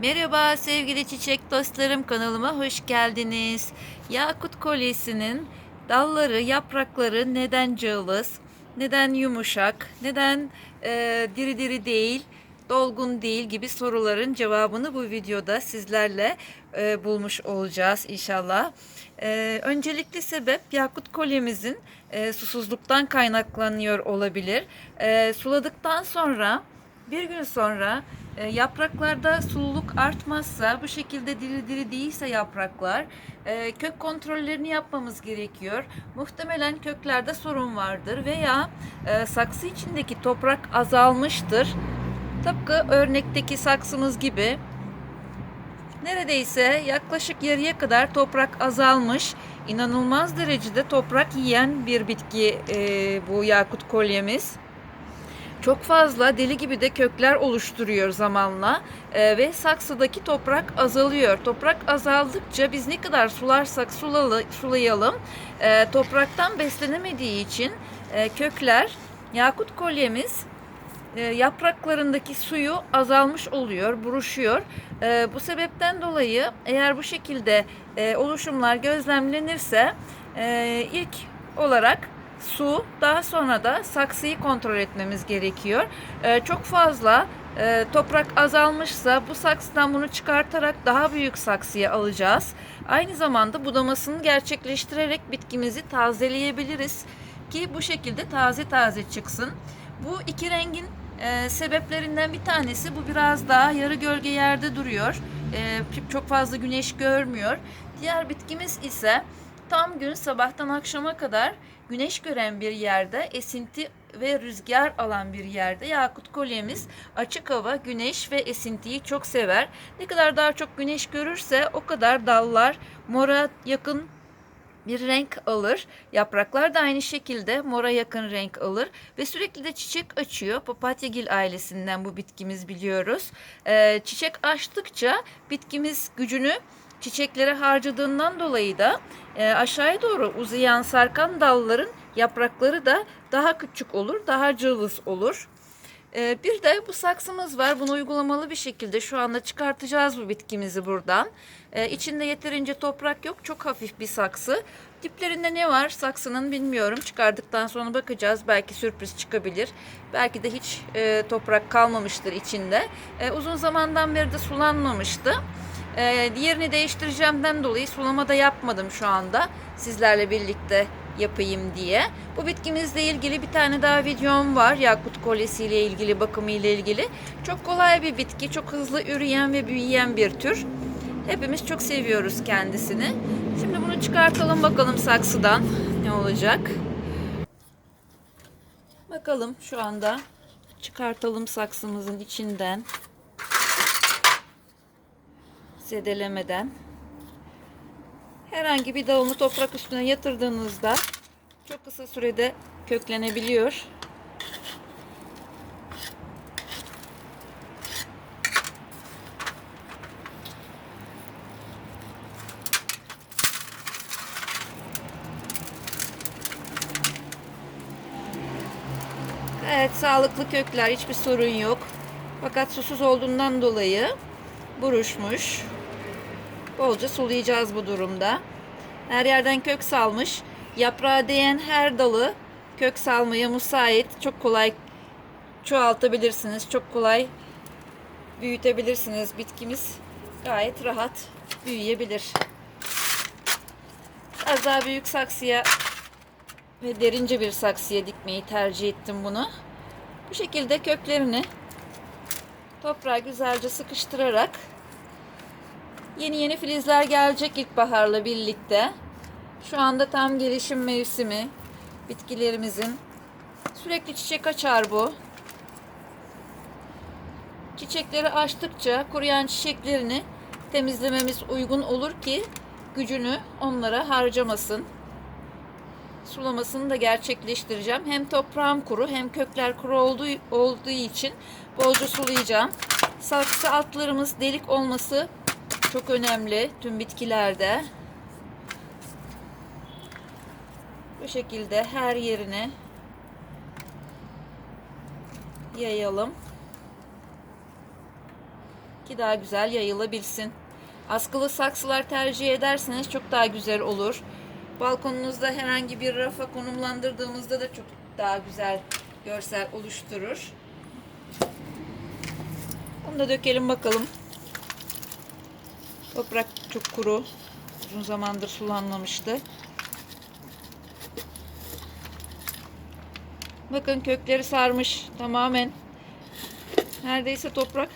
Merhaba sevgili çiçek dostlarım kanalıma hoş geldiniz. Yakut kolyesinin dalları, yaprakları neden cılız, neden yumuşak, neden e, diri diri değil, dolgun değil gibi soruların cevabını bu videoda sizlerle e, bulmuş olacağız inşallah. E, öncelikli sebep yakut kolyemizin e, susuzluktan kaynaklanıyor olabilir. E, suladıktan sonra bir gün sonra yapraklarda sululuk artmazsa, bu şekilde diri diri değilse yapraklar, e, kök kontrollerini yapmamız gerekiyor. Muhtemelen köklerde sorun vardır veya e, saksı içindeki toprak azalmıştır. Tıpkı örnekteki saksımız gibi neredeyse yaklaşık yarıya kadar toprak azalmış. İnanılmaz derecede toprak yiyen bir bitki e, bu yakut kolyemiz çok fazla deli gibi de kökler oluşturuyor zamanla Ee, ve saksıdaki toprak azalıyor. Toprak azaldıkça biz ne kadar sularsak sulalı, sulayalım e, topraktan beslenemediği için e, kökler yakut kolyemiz e, yapraklarındaki suyu azalmış oluyor, buruşuyor. E, bu sebepten dolayı eğer bu şekilde e, oluşumlar gözlemlenirse e, ilk olarak su, daha sonra da saksıyı kontrol etmemiz gerekiyor. Ee, çok fazla e, toprak azalmışsa bu saksıdan bunu çıkartarak daha büyük saksıya alacağız. Aynı zamanda budamasını gerçekleştirerek bitkimizi tazeleyebiliriz ki bu şekilde taze taze çıksın. Bu iki rengin e, sebeplerinden bir tanesi bu biraz daha yarı gölge yerde duruyor. E, çok fazla güneş görmüyor. Diğer bitkimiz ise tam gün sabahtan akşama kadar güneş gören bir yerde, esinti ve rüzgar alan bir yerde yakut kolyemiz açık hava, güneş ve esintiyi çok sever. Ne kadar daha çok güneş görürse o kadar dallar mora yakın bir renk alır. Yapraklar da aynı şekilde mora yakın renk alır ve sürekli de çiçek açıyor. Papatyagil ailesinden bu bitkimiz biliyoruz. Ee, çiçek açtıkça bitkimiz gücünü çiçeklere harcadığından dolayı da e, aşağıya doğru uzayan sarkan dalların yaprakları da daha küçük olur, daha cılız olur. E, bir de bu saksımız var. Bunu uygulamalı bir şekilde şu anda çıkartacağız bu bitkimizi buradan. E, içinde yeterince toprak yok. Çok hafif bir saksı. Diplerinde ne var saksının bilmiyorum. Çıkardıktan sonra bakacağız. Belki sürpriz çıkabilir. Belki de hiç e, toprak kalmamıştır içinde. E, uzun zamandan beri de sulanmamıştı. Ee, diğerini değiştireceğimden dolayı sulama da yapmadım şu anda. Sizlerle birlikte yapayım diye. Bu bitkimizle ilgili bir tane daha videom var. Yakut kolyesi ile ilgili, bakımı ile ilgili. Çok kolay bir bitki, çok hızlı üreyen ve büyüyen bir tür. Hepimiz çok seviyoruz kendisini. Şimdi bunu çıkartalım bakalım saksıdan ne olacak. Bakalım şu anda çıkartalım saksımızın içinden zedelemeden herhangi bir dalını toprak üstüne yatırdığınızda çok kısa sürede köklenebiliyor. Evet sağlıklı kökler hiçbir sorun yok. Fakat susuz olduğundan dolayı buruşmuş. Bolca sulayacağız bu durumda. Her yerden kök salmış. Yaprağa değen her dalı kök salmaya müsait. Çok kolay çoğaltabilirsiniz. Çok kolay büyütebilirsiniz. Bitkimiz gayet rahat büyüyebilir. Biraz daha büyük saksıya ve derince bir saksıya dikmeyi tercih ettim bunu. Bu şekilde köklerini toprağa güzelce sıkıştırarak Yeni yeni filizler gelecek ilkbaharla birlikte. Şu anda tam gelişim mevsimi bitkilerimizin. Sürekli çiçek açar bu. Çiçekleri açtıkça kuruyan çiçeklerini temizlememiz uygun olur ki gücünü onlara harcamasın. Sulamasını da gerçekleştireceğim. Hem toprağım kuru hem kökler kuru olduğu, olduğu için bolca sulayacağım. Saksı altlarımız delik olması çok önemli tüm bitkilerde. Bu şekilde her yerine yayalım. ki daha güzel yayılabilsin. Askılı saksılar tercih ederseniz çok daha güzel olur. Balkonunuzda herhangi bir rafa konumlandırdığımızda da çok daha güzel görsel oluşturur. Bunu da dökelim bakalım. Toprak çok kuru. Uzun zamandır sulanmamıştı. Bakın kökleri sarmış tamamen. Neredeyse toprak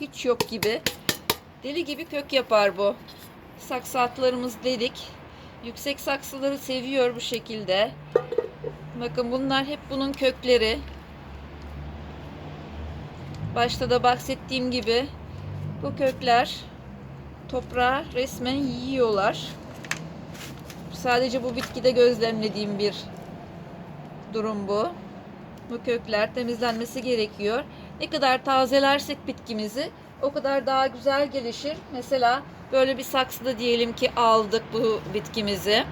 hiç yok gibi. Deli gibi kök yapar bu. Saksı atlarımız delik. Yüksek saksıları seviyor bu şekilde. Bakın bunlar hep bunun kökleri. Başta da bahsettiğim gibi bu kökler toprağı resmen yiyorlar. Sadece bu bitkide gözlemlediğim bir durum bu. Bu kökler temizlenmesi gerekiyor. Ne kadar tazelersek bitkimizi o kadar daha güzel gelişir. Mesela böyle bir saksıda diyelim ki aldık bu bitkimizi.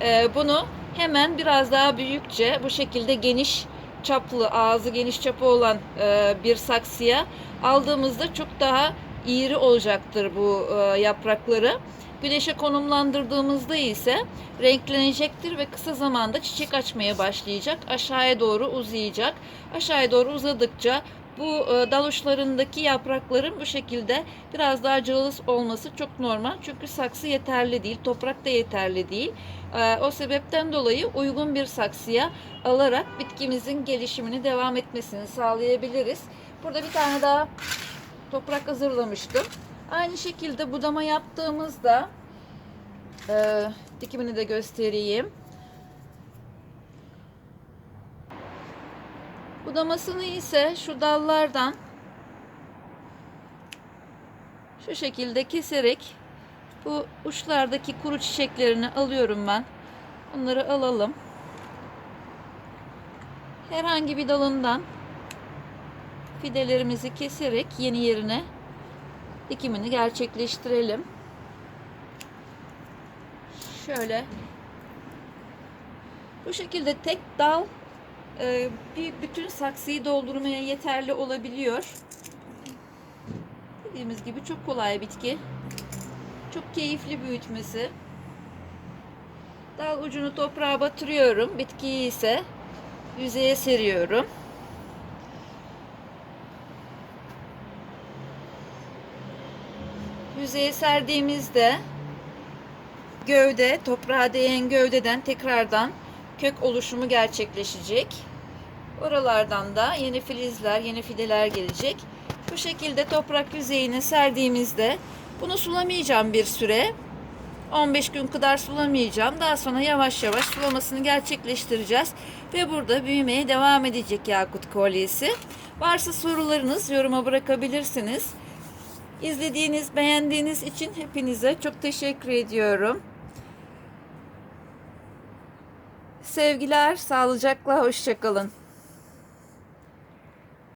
Ee, bunu hemen biraz daha büyükçe bu şekilde geniş çaplı ağzı geniş çapı olan e, bir saksıya aldığımızda çok daha iri olacaktır bu e, yaprakları. Güneşe konumlandırdığımızda ise renklenecektir ve kısa zamanda çiçek açmaya başlayacak. Aşağıya doğru uzayacak. Aşağıya doğru uzadıkça bu e, dal uçlarındaki yaprakların bu şekilde biraz daha cılız olması çok normal. Çünkü saksı yeterli değil, toprak da yeterli değil. E, O sebepten dolayı uygun bir saksıya alarak bitkimizin gelişimini devam etmesini sağlayabiliriz. Burada bir tane daha toprak hazırlamıştım. Aynı şekilde budama yaptığımızda e, dikimini de göstereyim. Budamasını ise şu dallardan şu şekilde keserek bu uçlardaki kuru çiçeklerini alıyorum ben. Bunları alalım. Herhangi bir dalından fidelerimizi keserek yeni yerine dikimini gerçekleştirelim. Şöyle bu şekilde tek dal e, bir bütün saksıyı doldurmaya yeterli olabiliyor. Dediğimiz gibi çok kolay bitki. Çok keyifli büyütmesi. Dal ucunu toprağa batırıyorum. Bitkiyi ise yüzeye seriyorum. Yüzeye serdiğimizde gövde, toprağa değen gövdeden tekrardan kök oluşumu gerçekleşecek. Oralardan da yeni filizler, yeni fideler gelecek. Bu şekilde toprak yüzeyine serdiğimizde bunu sulamayacağım bir süre. 15 gün kadar sulamayacağım. Daha sonra yavaş yavaş sulamasını gerçekleştireceğiz. Ve burada büyümeye devam edecek yakut kolyesi. Varsa sorularınız yoruma bırakabilirsiniz. İzlediğiniz, beğendiğiniz için hepinize çok teşekkür ediyorum. Sevgiler, sağlıcakla, hoşçakalın.